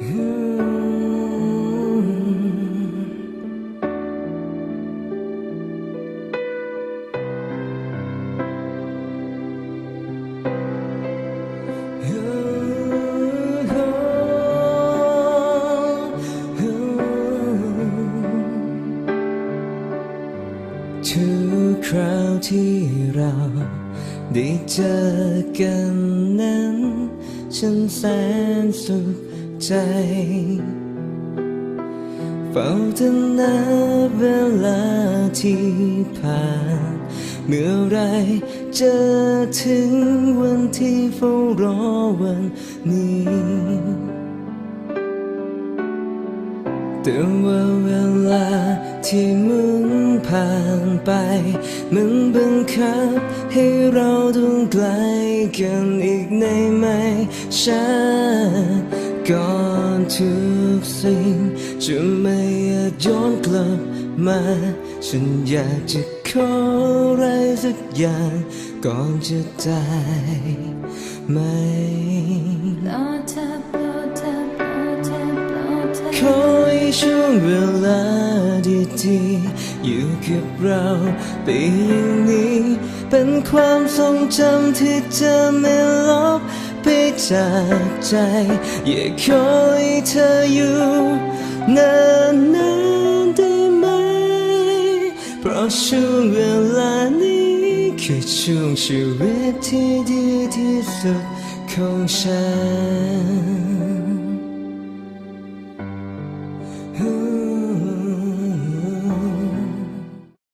ทุกคราวที่เราได้เจอกันนั้น ฉันแสนสุข ใจ เฝ้าแต่นับเวลาที่ผ่าน เมื่อไรจะถึงวันที่เฝ้ารอวันนี้แต่ว่าเวลาที่มุนผ่านไป มันบังคับให้เราต้องไกลกันอีกในไม่ช้า ก่อนทุกสิ่ง จะไม่อาจย้อนกลับมา ฉันอยากจะขออะไรสักอย่างก่อนจะตายไหมโปรดเธอโปรดเธอโปรดเธอโปรดเธอขอให้ช่วงเวลาดีๆอยู่กับเราไปอย่างนี้ เป็นความทรงจำที่จะไม่ลบ จากใจ อย่ากขอให้เธออยู่นานๆได้ไหม เพราะช่วงเวลานี้คือช่วงชีวิตที่ดีที่สุดของฉัน